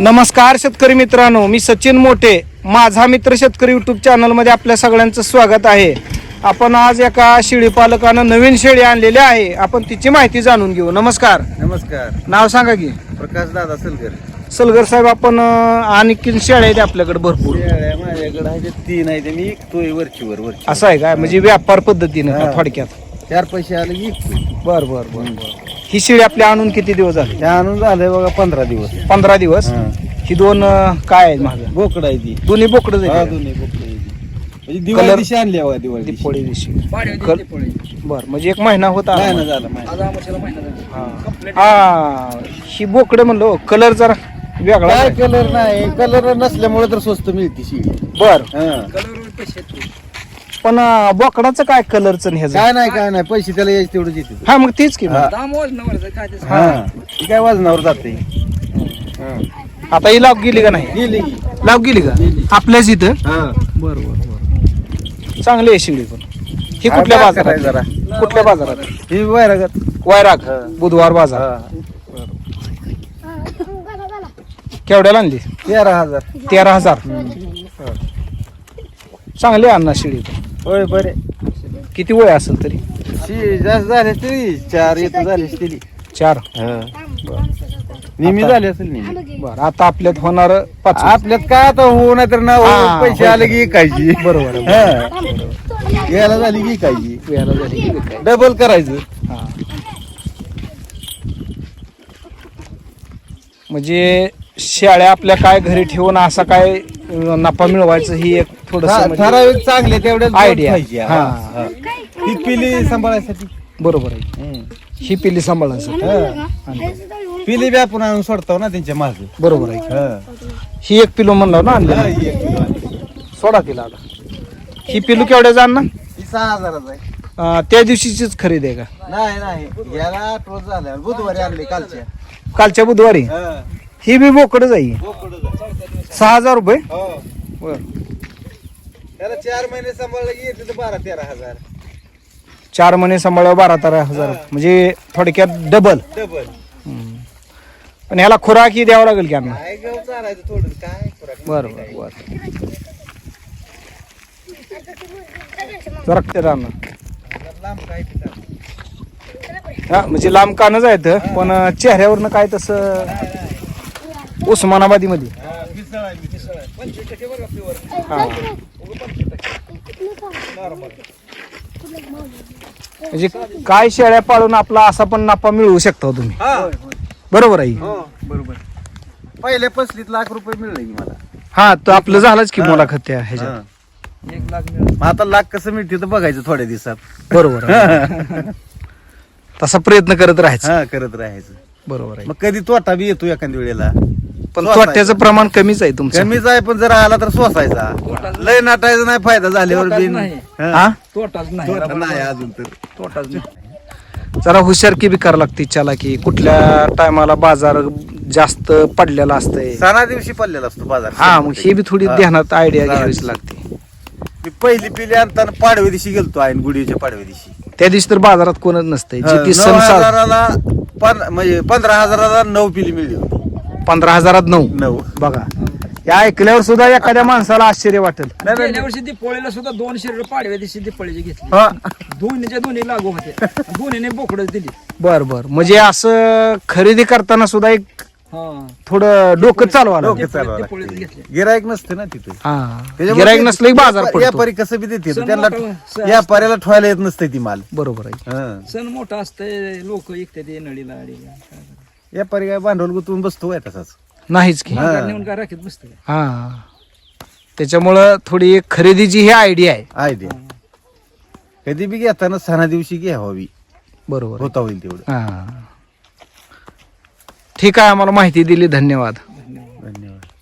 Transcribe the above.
नमस्कार शेतकरी मित्रांनो मी सचिन मोठे माझा मित्र शेतकरी युट्यूब चॅनलमध्ये आपल्या सगळ्यांचं स्वागत आहे. आपण आज एका शेळी पालकानं नवीन शेळी आणलेली आहे. आपण तिची माहिती जाणून घेऊ. नमस्कार. नमस्कार. नाव सांगा की. प्रकाश दादा सलगर. सलगर साहेब आपण अं, आणखीन शेळ्या आहेत आपल्याकडे भरपूर? माझ्याकडे आहे ते तीन आहे ते मी विकतोय वरची वर वरची असं आहे काय म्हणजे व्यापार पद्धतीनं का हा. थोडक्यात? चार पैसे आले की विकतोय बर बर बर बर. ही शेळी आपल्या आणून किती दिवस झाले त्या आणून झालंय बघा पंधरा दिवस पंधरा दिवस हा. ही दोन अं, काय आहेत माझं बोकड आहे ती दोन्ही बोकडं हा, दोन्ही बोकड आहे ती. म्हणजे दिवाळी दिवशी आणली आहे बघा, दिवाळी दिवशी. दिपोळी दिवशी बर म्हणजे एक महिना होता नाही ना झालं माहिती. हा. हा ही बोकडे म्हणलो कलर जरा वेगळा काय आहे. कलर नाही कलर नसल्यामुळे तर स्वस्त मिळते शिळी बर हा. पण अं, बोकडाचं काय कलरचं आणि ह्याचं? काय नाही काय नाही. पैसे त्याला यायचे तेवढंच येते. हा मग तीच की. मग. हा. हा. ती काय वजनावर जाते. हा. आता ही लाव गेली का नाही? गेली. की. लाव गेली का? आपल्याच इथं? हा. बर बर बर. चांगली आहे शिळी पण. ही कुठल्या काय करायचं बाजारात कुठल्या बाजारात? ही वैरागत. वायराग. बुधवार बाजार. हा. केवढ्याला आणली? तेरा हजार. तेरा हजार. चांगली आहे अण्णा शिळी पण. होय बरे. किती वय असेल तरी? शी जास्त झाले तरी चार येत झाले तरी चार. निमी आता- झाले असेल निमी बर आता आपल्यात होणार पाच आपल्यात काय आता होऊ नाही तर ना हा, पैसे होय. आले की कायची बरोबर आहे. यायला झाली की कायची वेळाला झाली की काय. डबल करायचं. हा. म्हणजे शेळ्या आपल्या काय घरी ठेवून असा काय नफा मिळवायचं ही एक थोडस ठा- ठराविक चांगले दोन आयडिया. हा. पिली सांभाळायसाठी. बरोबर आहे. ही पिल्ली सांभाळायचं हा. पिली बी आपण आणून सोडतो ना त्यांच्या मागे. बरोबर आहे. हा. एक पिलो म्हणलं ना आणलं. सोडा तिला आता. ही पिलू केवढ्या जाण? ना ही सहा हजाराचं आहे. अं, त्या दिवशीचीच खरेदी आहे का? नाही नाही. याला आठ रोज झाले बुधवारी आणले कालच्या. कालच्या बुधवारी? हा. ही बी बोकडच आहे. सहा हजार रुपये? हो. बर. त्याला चार महिने सांभाळलं की येते तर बारा तेरा हजार. चार महिने बारा तेरा हजार. म्हणजे थोडक्यात डबल डबल पण ह्याला खुराक ही द्यावं लागेल की अण्णा काय गाव चालायचं थोडं. काय खुराक? बर बर बर. जरा ते राहणार लांब काय. हा म्हणजे लांब कानच आहेत पण चेहऱ्यावरनं काय तसं उस्मानाबादी मध्ये हा, मिसळ आहे मिसळ आहे. पंचवीस टक्के बरं का pure. म्हणजे काय शेळ्या पाळून आपला असा पण नफा मिळवू शकता तुम्ही? हा. बरोबर आहे. हो बरोबर. पहिल्या पसलीत लाख रुपये मिळले की मला. हा तर आपलं झालंच की हा. मुलाखत त्या ह्याच्यात. हा. मग आता लाख कसं मिळते तर बघायचं थोड्या दिवसात. बरोबर आहे. तसा प्रयत्न करत राहायचं. हा करत राहायचं. बरोबर आहे. मग कधी तोटा बी येतो एखाद्या वेळेला. पण सोसायचं. तोट्याचं प्रमाण कमीच आहे तुमचं. कमीच आहे पण जर आला तर सोसायचा. लय नाटायचा नाही फायदा झाल्यावर बिन. नाही. हा. हा? तोटाच नाही. तोटा नाही अजून तर. तोटाच नाही. जरा हुशारकी बी करावं लागते चला की कुठल्या टायमाला बाजार जास्त पडलेला असतंय. सणा दिवशी पडलेला असतो बाजार. हा मग ही बी थोडी हा. ध्यानात आयडिया घ्यावीच. लागते. मी पहिली पिली आणताना पाडव्या दिवशी गेलतो आईन गुढीच्या पाडव्या दिवशी. त्या दिवशी तर बाजारात कोणच नसतंय. हा, नऊ सण हजाराला पन- म्हणजे पंधरा हजाराला नऊ पिली मिळली होती. पंधरा हजारात नऊ. नऊ. बघा. या ऐकल्यावर सुद्धा एखाद्या माणसाला आश्चर्य वाटेल. गेल्या वर्षी दिपोळीला सुद्धा दोन शरीर पाडव्या दिवशी दिपोळीची घेतली. हा. दोन्हीच्या दोन्ही लागू होते दोन्हीने बोकडच दिली. बर बर. म्हणजे असं खरेदी करताना सुद्धा एक हा. थोडं डोकं चालवा डोकं. घेतली. गिराईक नसते ना तिथे हा. गिराईक नसलं की बाजार पडतो. व्यापारी कसं बी देते. सण त्यांना मोठा सण व्यापाऱ्याला ठेवायला येत नसते ती माल. बरोबर आहे. हा. सण मोठा असतंय लोक ऐकते ते नळीला अडीला. व्यापारी काय भांडवल गुंतवून बसतो आहे तसाच? नाहीच की. हा. नेऊन काय राखीत बसते हा. त्याच्यामुळं थोडी एक खरेदीची ही आयडिया आहे. ते कधी बी घेताना सणा दिवशी घ्यावी बरोबर. होता होईल तेवढं. हा. ठीक आहे आम्हाला माहिती दिली धन्यवाद.